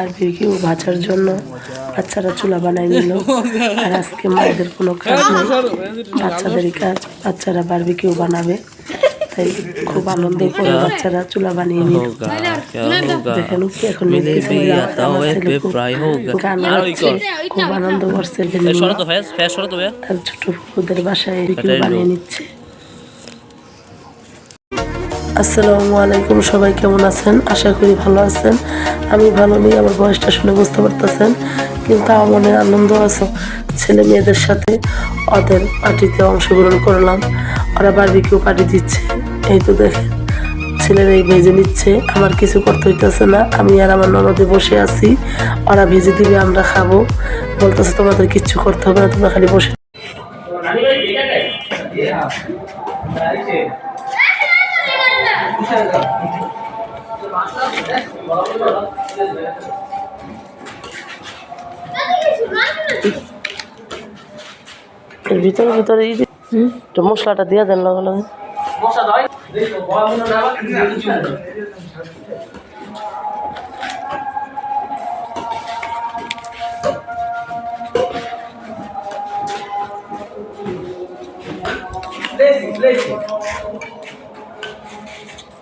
আর video বাঁচার জন্য বাচ্চারা চুলা বানাই নিল। আর আজকে মায়েদের কোনো কাজ নেই। বাচ্চাদেরই কাজ বাচ্চারা বারবিকিউ বানাবে। তাই খুব আনন্দে করে বাচ্চারা চুলা বানিয়ে নিল। দেখেন উপরে এখন গান হচ্ছে খুব আনন্দ করছে আর ছোট বাসায় বানিয়ে নিচ্ছে। আসসালামু আলাইকুম, সবাই কেমন আছেন? আশা করি ভালো আছেন। আমি ভালো নেই আমার বয়সটা শুনে বুঝতে পারতেছেন, কিন্তু আমার মনে আনন্দ আছে। ছেলে মেয়েদের সাথে ওদের পার্টিতে অংশগ্রহণ করলাম, ওরা বারবিকিউ পার্টি দিচ্ছে। এই তো দেখেন ছেলেরা এই ভেজে নিচ্ছে, আমার কিছু করতে হইতেছে না, আমি আর আমার ননদে বসে আছি, ওরা ভেজে দিবে, আমরা খাব। বলতেছে, তোমাদের কিচ্ছু করতে হবে না, তোমরা খালি বসে ভিতরে ভিতরে একটু মশলাটা দিয়ে দেন লগে লগে।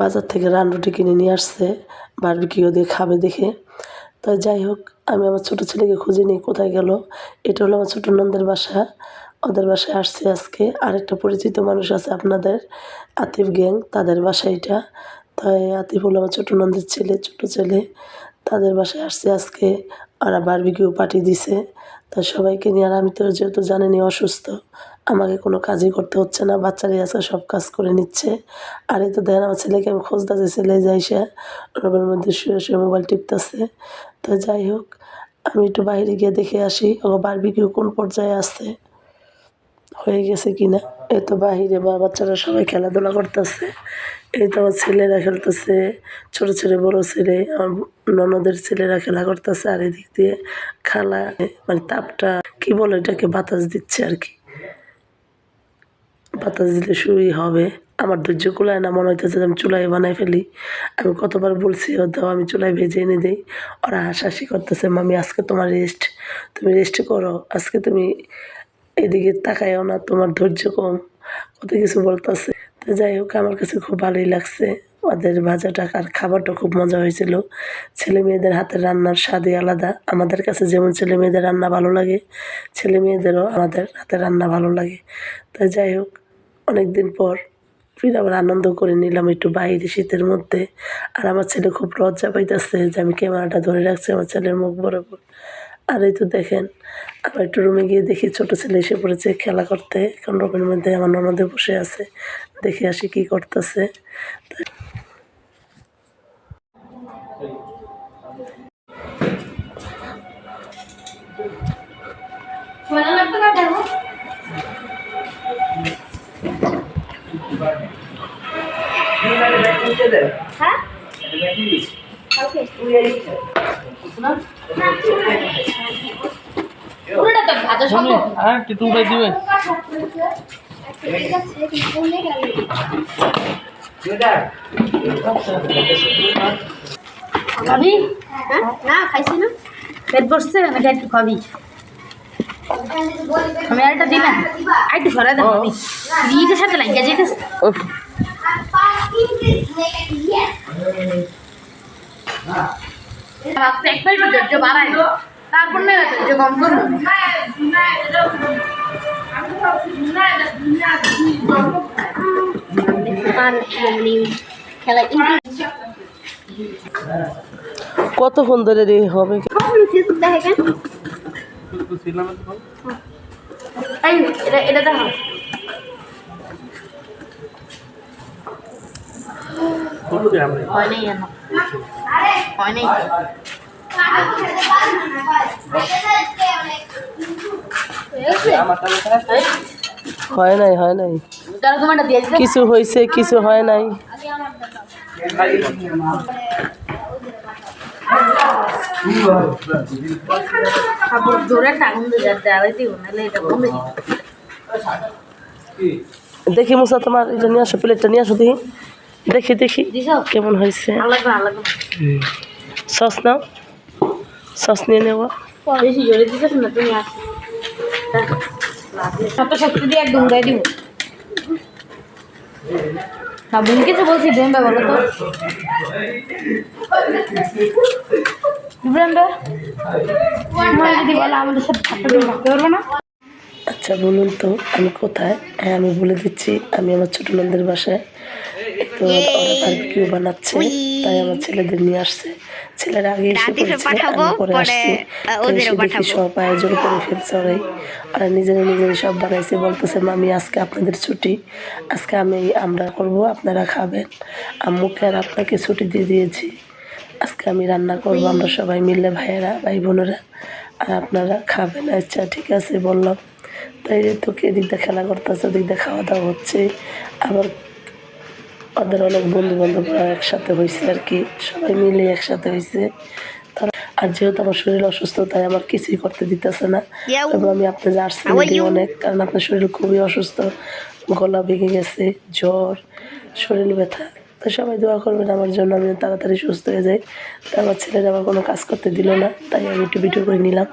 বাজার থেকে রান রুটি কিনে নিয়ে আসছে, বারবিকিউ দিয়ে খাবে দেখে। তো যাই হোক, আমি আমার ছোটো ছেলেকে খুঁজে নিই কোথায় গেল, এটা হলো আমার ছোটো নন্দের বাসা। ওদের বাসায় আসছে আজকে। আরেকটা পরিচিত মানুষ আছে আপনাদের, আতিফ গ্যাং, তাদের বাসা এটা। তাই আতিফ হলো আমার ছোটো নন্দের ছেলে, ছোটো ছেলে। তাদের বাসায় আসছে আজকে ওরা বারবিকিউ পার্টি দিছে। তা সবাইকে নিয়ে, আর আমি তো যেহেতু জানেনি অসুস্থ, আমাকে কোনো কাজই করতে হচ্ছে না। বাচ্চারাই আছে সব কাজ করে নিচ্ছে। আর এই তো দেখেন, আমার ছেলেকে আমি খুঁজতেছি ছেলে যাই সে রুমের মধ্যে শুয়ে শুয়ে মোবাইল টিপতেছে। তো যাই হোক, আমি একটু বাইরে গিয়ে দেখে আসি ও বারবিকিউ কোন পর্যায়ে আসছে হয়ে গেছে কিনা। এই তো বাহিরে বা বাচ্চারা সবাই খেলাধুলা করতেছে। এই তো আমার ছেলেরা খেলতেছে, ছোট ছেলে, বড় ছেলে, আমার ননদের ছেলেরা খেলা করতেছে আর এদিক দিয়ে খালা মানে তাপটা, কি বলে এটাকে, বাতাস দিচ্ছে আর কি। বাতাস দিলে শুরুই হবে। আমার ধৈর্য কুলায় না, মনে হইতেছে আমি চুলাই বানাই ফেলি। আমি কতবার বলছি দাও আমি চুলাই ভেজে এনে দিই। ওরা হাসাহাসি করতেছে, মামি, আজকে তোমার রেস্ট তুমি রেস্ট করো। আজকে তুমি এদিকে তাকায়ও না, তোমার ধৈর্য কম। কত কিছু বলতেছে। তো যাই হোক, আমার কাছে খুব ভালোই লাগছে। ওদের ভাজাটা আর খাবারটা খুব মজা হয়েছিল। ছেলে মেয়েদের হাতের রান্নার স্বাদই আলাদা। আমাদের কাছে যেমন ছেলে মেয়েদের রান্না ভালো লাগে ছেলে মেয়েদেরও আমাদের হাতের রান্না ভালো লাগে। তো যাই হোক অনেক দিন পর ফির আবার আনন্দ করে নিলাম একটু বাইরে শীতের মধ্যে। আর আমার ছেলে খুব লজ্জা পাইতেছে যে আমি ক্যামেরাটা ধরে রাখছি, আমার ছেলের মুখ বরাবর। আর এই তো দেখেন, আবার একটু রুমে গিয়ে দেখি ছোট ছেলে এসে পড়েছে খেলা করতে এখন রুমের মধ্যে আমার ননদে বসে আছে, দেখে আসি কি করতেছে। হ্যাঁ? হ্যাঁ দিবে। খাবি? হ্যাঁ? না খাইছি না। পেট বসছে নাকি একটু খাবি। আমি আর একটা দিবেন আর একটু সরাই দেন খাবি। সাথে লাগিয়ে আপনি একবার একটু ধৈর্য বাড়াই তারপর না ধৈর্য কম করুন আর মানে কতক্ষণ ধরে রে হবে? এটা এটা দেখো হয় নাই জানো হয় নাই হয় নাই হয় নাই। কিছু হয়েছে কিছু হয় নাই। দেখি মুসা তোমার এটা নিয়ে আসো প্লেটটা নিয়ে আসো দেখি। দেখি কেমন হয়েছে সস নাও। সস নিয়ে নেব। শক্তি দিয়ে একদম কিছু বলছি বলো তো না আচ্ছা বলুন তো, আমি কোথায়? হ্যাঁ আমি বলে দিচ্ছি, আমি আমার ছোট নন্দের বাসায়। তো ওরা বারবিকিউ বানাচ্ছে তাই আমার ছেলেদের নিয়ে আসছে। ছেলেরা আগে এসে পড়েছে আমি পরে আসছি। এসে দেখি সব আয়োজন করে ফেলছে ওরাই। আর নিজেরা নিজেরা সব বানাইছে বলতেছে মামি আজকে আপনাদের ছুটি। আজকে আমি আমরা করব আপনারা খাবেন। আম্মুকে আর আপনাকে ছুটি দিয়ে দিয়েছি। আজকে আমি রান্না করব আমরা সবাই মিলে ভাইয়েরা ভাই বোনেরা আর আপনারা খাবেন আচ্ছা ঠিক আছে বললাম। তাই তোকে এদিক দিয়ে খেলা করতেছে ওদিক দিয়ে খাওয়া দাওয়া হচ্ছে। আবার ওদের অনেক বন্ধু বান্ধবরা একসাথে হয়েছে আর কি সবাই মিলে একসাথে হয়েছে আর যেহেতু আমার শরীর অসুস্থ তাই আমার কিছুই করতে দিতেছে না। এবং আমি আপনাদের আসছি অনেক কারণ আপনার শরীর খুবই অসুস্থ গলা ভেঙে গেছে জ্বর শরীর ব্যথা। তো সবাই দোয়া করবেন আমার জন্য আমি তাড়াতাড়ি সুস্থ হয়ে যাই। তো আমার ছেলেরা আমার কোনো কাজ করতে দিল না তাই আমি একটু ভিডিও করে নিলাম।